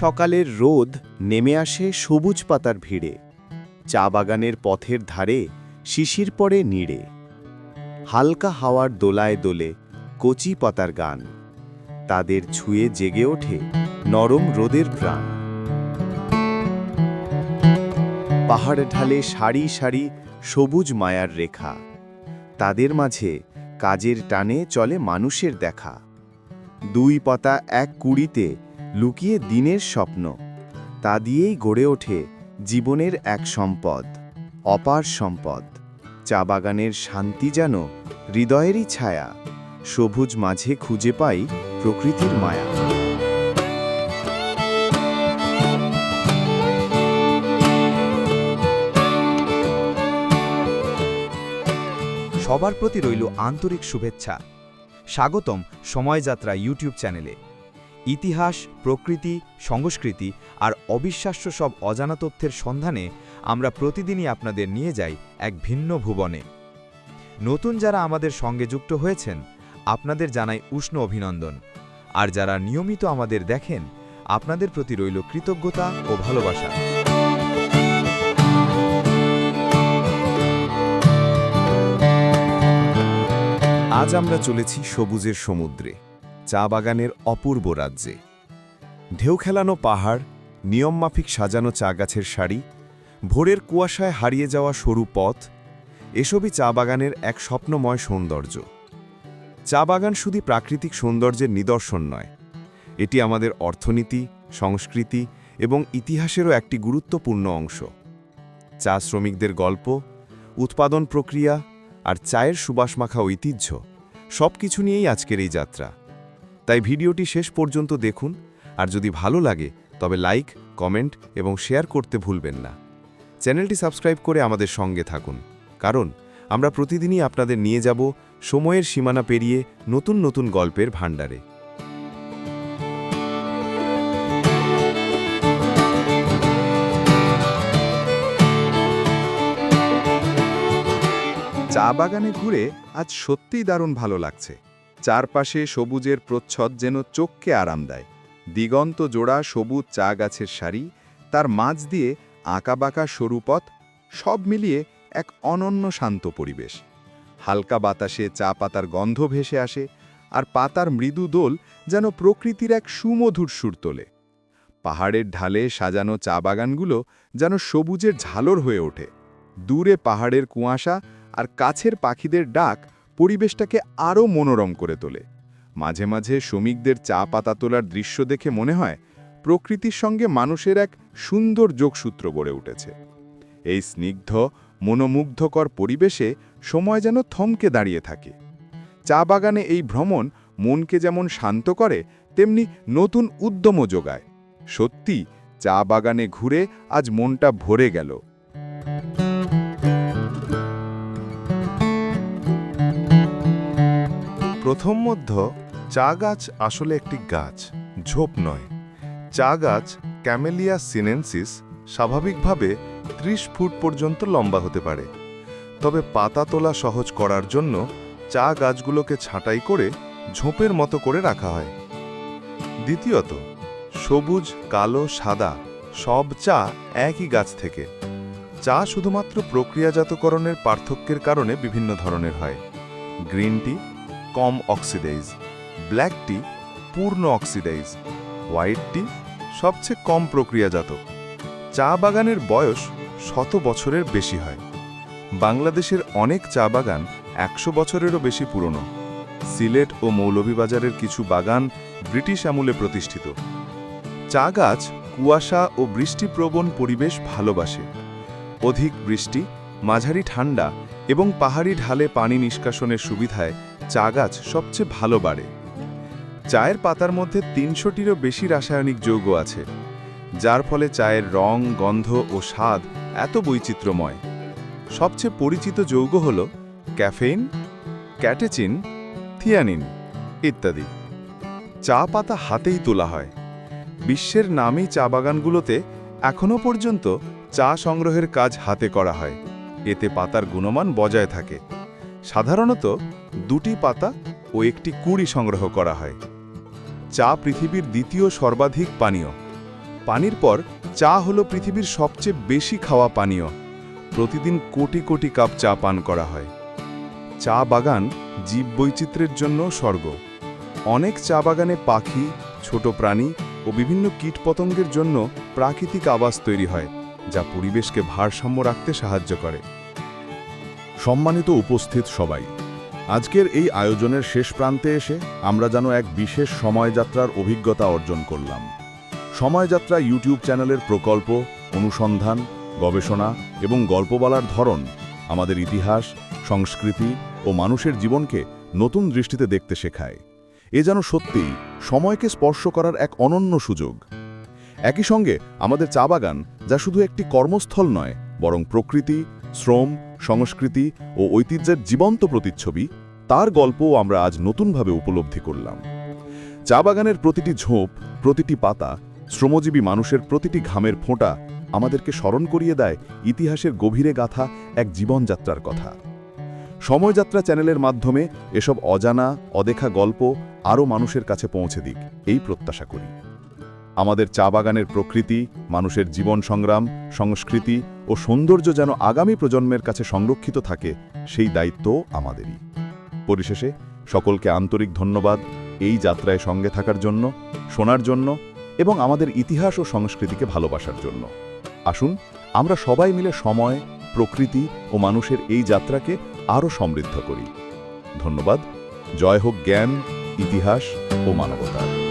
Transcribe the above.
সকালের রোদ নেমে আসে সবুজ পাতার ভিড়ে। চা বাগানের পথের ধারে শিশির পরে নিড়ে। হালকা হাওয়ার দোলায় দোলে কচি পাতার গান। তাদের ছুঁয়ে জেগে ওঠে নরম রোদের প্রাণ। পাহাড় ঢালে সারি সারি সবুজ মায়ার রেখা। তাদের মাঝে কাজের টানে চলে মানুষের দেখা। দুই পাতা এক কুড়িতে লুকিয়ে দিনের স্বপ্ন। তা দিয়েই গড়ে ওঠে জীবনের এক সম্পদ, অপার সম্পদ। চা বাগানের শান্তি যেন হৃদয়েরই ছায়া, সবুজ মাঝে খুঁজে পাই প্রকৃতির মায়া। সবার প্রতি রইল আন্তরিক শুভেচ্ছা। স্বাগতম সময়যাত্রা ইউটিউব চ্যানেলে। ইতিহাস, প্রকৃতি, সংস্কৃতি আর অবিশ্বাস্য সব অজানা তথ্যের সন্ধানে আমরা প্রতিদিনই আপনাদের নিয়ে যাই এক ভিন্ন ভুবনে। নতুন যারা আমাদের সঙ্গে যুক্ত হয়েছেন, আপনাদের জানাই উষ্ণ অভিনন্দন। আর যারা নিয়মিত আমাদের দেখেন, আপনাদের প্রতি রইল কৃতজ্ঞতা ও ভালোবাসা। আজ আমরা চলেছি সবুজের সমুদ্রে। চা বাগানের অপূর্ব রাজ্যে। ঢেউ খেলানো পাহাড়, নিয়মমাফিক সাজানো চা গাছের সারি, ভোরের কুয়াশায় হারিয়ে যাওয়া সরু পথ, এসবই চা বাগানের এক স্বপ্নময় সৌন্দর্য। চা বাগান শুধু প্রাকৃতিক সৌন্দর্যের নিদর্শন নয়, এটি আমাদের অর্থনীতি, সংস্কৃতি এবং ইতিহাসেরও একটি গুরুত্বপূর্ণ অংশ। চা শ্রমিকদের গল্প, উৎপাদন প্রক্রিয়া আর চায়ের সুবাস মাখা ঐতিহ্য সব কিছু নিয়েই আজকের এই যাত্রা। তাই ভিডিওটি শেষ পর্যন্ত দেখুন, আর যদি ভালো লাগে, তবে লাইক, কমেন্ট এবং শেয়ার করতে ভুলবেন না। চ্যানেলটি সাবস্ক্রাইব করে আমাদের সঙ্গে থাকুন। কারণ, আমরা প্রতিদিনই আপনাদের নিয়ে যাব সময়ের সীমানা পেরিয়ে নতুন নতুন গল্পের ভাণ্ডারে। চা বাগানে ঘুরে আজ সত্যিই দারুণ ভালো লাগছে। চারপাশে সবুজের প্রচ্ছদ যেন চোখকে আরাম দেয়। দিগন্ত জোড়া সবুজ চা গাছের সারি, তার মাঝ দিয়ে আঁকাবাঁকা সরু পথ সব মিলিয়ে এক অনন্য শান্ত পরিবেশ। হালকা বাতাসে চা পাতার গন্ধ ভেসে আসে, আর পাতার মৃদু দোল যেন প্রকৃতির এক সুমধুর সুর তোলে। পাহাড়ের ঢালে সাজানো চা বাগানগুলো যেন সবুজের ঝালর হয়ে ওঠে। দূরে পাহাড়ের কুয়াশা আর কাছের পাখিদের ডাক পরিবেশটাকে আরও মনোরম করে তোলে। মাঝে মাঝে শ্রমিকদের চা পাতা তোলার দৃশ্য দেখে মনে হয় প্রকৃতির সঙ্গে মানুষের এক সুন্দর যোগসূত্র গড়ে উঠেছে। এই স্নিগ্ধ, মনোমুগ্ধকর পরিবেশে সময় যেন থমকে দাঁড়িয়ে থাকে। চা বাগানে এই ভ্রমণ মনকে যেমন শান্ত করে, তেমনি নতুন উদ্যমও যোগায়। সত্যি চা বাগানে ঘুরে আজ মনটা ভরে গেল। প্রথম মধ্য চা গাছ আসলে একটি গাছ, ঝোপ নয়। চা গাছ ক্যামেলিয়া সিনেন্সিস স্বাভাবিকভাবে ৩০ ফুট পর্যন্ত লম্বা হতে পারে। তবে পাতা তোলা সহজ করার জন্য চা গাছগুলোকে ছাঁটাই করে ঝোপের মতো করে রাখা হয়। দ্বিতীয়ত, সবুজ, কালো, সাদা সব চা একই গাছ থেকে। চা শুধুমাত্র প্রক্রিয়াজাতকরণের পার্থক্যের কারণে বিভিন্ন ধরনের হয়। গ্রিন টি কম অক্সিডাইজ। ব্ল্যাক টি পূর্ণ অক্সিডাইজ। হোয়াইট টি সবচেয়ে কম প্রক্রিয়াজাত চা বাগানের বয়স শত বছরের বেশি হয়। বাংলাদেশের অনেক চা বাগান একশো বছরেরও বেশি পুরনো। সিলেট ও মৌলভীবাজারের কিছু বাগান ব্রিটিশ আমলে প্রতিষ্ঠিত। চা গাছ কুয়াশা ও বৃষ্টিপ্রবণ পরিবেশ ভালোবাসে। অধিক বৃষ্টি, মাঝারি ঠান্ডা এবং পাহাড়ি ঢালে পানি নিষ্কাশনের সুবিধায় চা গাছ সবচেয়ে ভালো বাড়ে। চায়ের পাতার মধ্যে তিনশোটিরও বেশি রাসায়নিক যৌগ আছে, যার ফলে চায়ের রং, গন্ধ ও স্বাদ এত বৈচিত্র্যময়। সবচেয়ে পরিচিত যৌগ হল ক্যাফেইন, ক্যাটেচিন, থিয়ানিন ইত্যাদি। চা পাতা হাতেই তোলা হয়। বিশ্বের নামী চা বাগানগুলোতে এখনও পর্যন্ত চা সংগ্রহের কাজ হাতে করা হয়। এতে পাতার গুণমান বজায় থাকে। সাধারণত দুটি পাতা ও একটি কুড়ি সংগ্রহ করা হয়। চা পৃথিবীর দ্বিতীয় সর্বাধিক পানীয়। পানির পর চা হলো পৃথিবীর সবচেয়ে বেশি খাওয়া পানীয়। প্রতিদিন কোটি কোটি কাপ চা পান করা হয়। চা বাগান জীববৈচিত্র্যের জন্য স্বর্গ। অনেক চা বাগানে পাখি, ছোট প্রাণী ও বিভিন্ন কীটপতঙ্গের জন্য প্রাকৃতিক আবাস তৈরি হয়, যা পরিবেশকে ভারসাম্য রাখতে সাহায্য করে। সম্মানিত উপস্থিত সবাই আজকের এই আয়োজনের শেষ প্রান্তে এসে আমরা যেন এক বিশেষ সময়যাত্রার অভিজ্ঞতা অর্জন করলাম। সময়যাত্রা ইউটিউব চ্যানেলের প্রকল্প, অনুসন্ধান, গবেষণা এবং গল্প বলার ধরন, আমাদের ইতিহাস, সংস্কৃতি ও মানুষের জীবনকে নতুন দৃষ্টিতে দেখতে শেখায়। এ যেন সত্যিই সময়কে স্পর্শ করার এক অনন্য সুযোগ। একই সঙ্গে আমাদের চা বাগান যা শুধু একটি কর্মস্থল নয়, বরং প্রকৃতি, শ্রম সংস্কৃতি ও ঐতিহ্যের জীবন্ত প্রতিচ্ছবি, তার গল্পও আমরা আজ নতুনভাবে উপলব্ধি করলাম। চা বাগানের প্রতিটি ঝোপ, প্রতিটি পাতা, শ্রমজীবী মানুষের প্রতিটি ঘামের ফোঁটা আমাদেরকে স্মরণ করিয়ে দেয় ইতিহাসের গভীরে গাথা এক জীবনযাত্রার কথা। সময়যাত্রা চ্যানেলের মাধ্যমে এসব অজানা, অদেখা গল্প আরও মানুষের কাছে পৌঁছে দিক, এই প্রত্যাশা করি। আমাদের চা বাগানের প্রকৃতি, মানুষের জীবন সংগ্রাম, সংস্কৃতি ও সৌন্দর্য যেন আগামী প্রজন্মের কাছে সংরক্ষিত থাকে, সেই দায়িত্ব আমাদেরই। পরিশেষে, সকলকে আন্তরিক ধন্যবাদ এই যাত্রায় সঙ্গে থাকার জন্য, শোনার জন্য এবং আমাদের ইতিহাস ও সংস্কৃতিকে ভালোবাসার জন্য। আসুন, আমরা সবাই মিলে সময়, প্রকৃতি ও মানুষের এই যাত্রাকে আরও সমৃদ্ধ করি। ধন্যবাদ। জয় হোক জ্ঞান, ইতিহাস ও মানবতার।